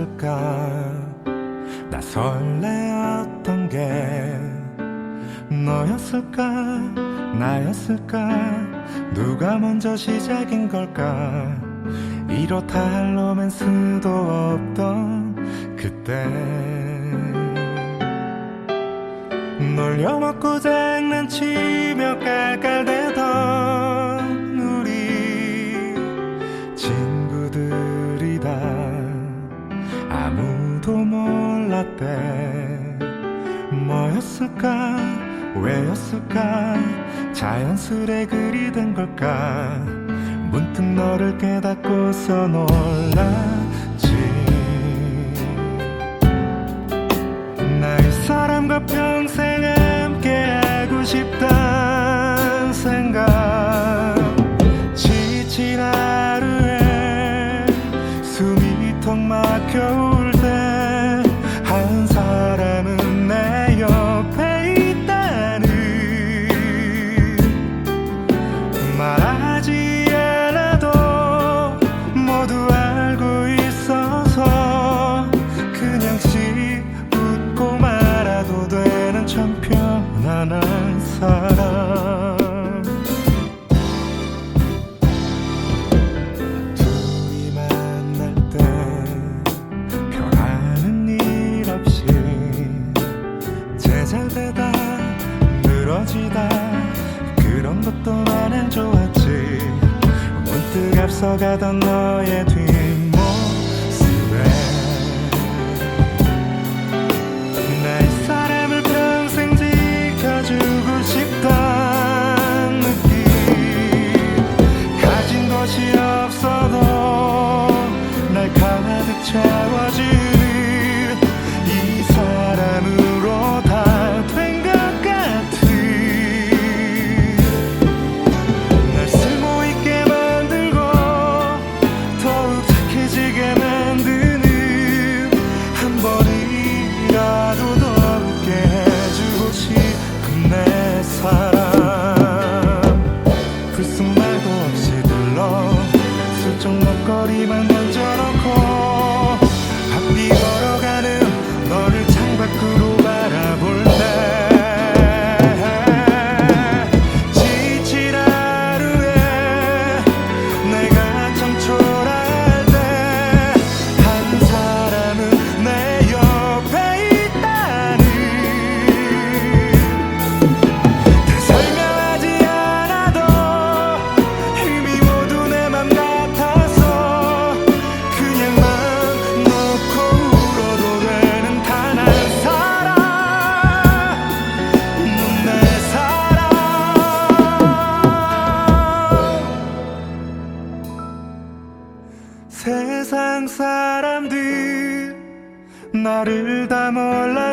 언제였을까? 나 설레었던 게 너였을까? 나였을까? 누가 먼저 시작인 걸까? 이렇다 할 로맨스도 없던 그때. 놀려먹고 장난치며 깔깔대던 뭐였을까? 왜였을까? 자연스레 그리 된 걸까? 문득 너를 깨닫고서 놀랐지. 나이 사람과 평생 함께 하고 싶단 생각. 지친 하루에 숨이 턱 막혀 늘어지다. 그런 것도 나는 좋았지. 문득 앞서가던 너의 뒷모습에. 나의 사람을 평생 지켜주고 싶단 느낌. 가진 것이 없어도 날 가득 채워 세상 사람들 나를 다 몰라주